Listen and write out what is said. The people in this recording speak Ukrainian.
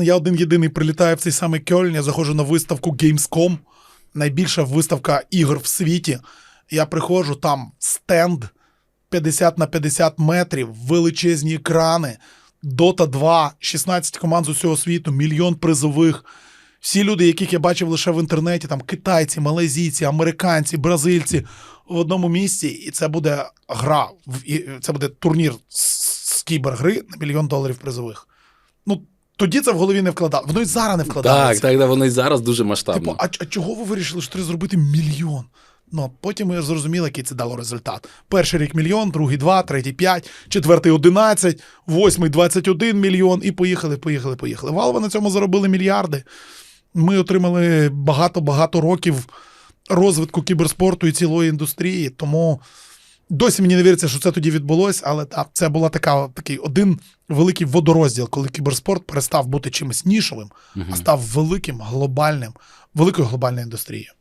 Я один єдиний прилітаю в цей самий Кьольн, я заходжу на виставку Gamescom, найбільша виставка ігор в світі. Я приходжу, там стенд 50 на 50 метрів, величезні екрани, Dota 2, 16 команд з усього світу, мільйон призових. Всі люди, яких я бачив лише в інтернеті, там китайці, малайзійці, американці, бразильці в одному місці, і це буде гра, це буде турнір з кібергри на мільйон доларів призових. Ну, тоді це в голові не вкладало. Воно і зараз не вкладається. так, так, воно і зараз дуже масштабно. Типу, а, а чого ви вирішили, що треба зробити мільйон? Ну, а потім ми зрозуміли, який це дало результат. Перший рік мільйон, другий два, третій п'ять, четвертий одинадцять, восьмий двадцять один мільйон, і поїхали, поїхали, поїхали. Valve на цьому заробили мільярди. Ми отримали багато-багато років розвитку кіберспорту і цілої індустрії. Тому досі мені не віриться, що це тоді відбулося, але та це була така, такий один великий водорозділ, коли кіберспорт перестав бути чимось нішовим, а став великим глобальним, великою глобальною індустрією.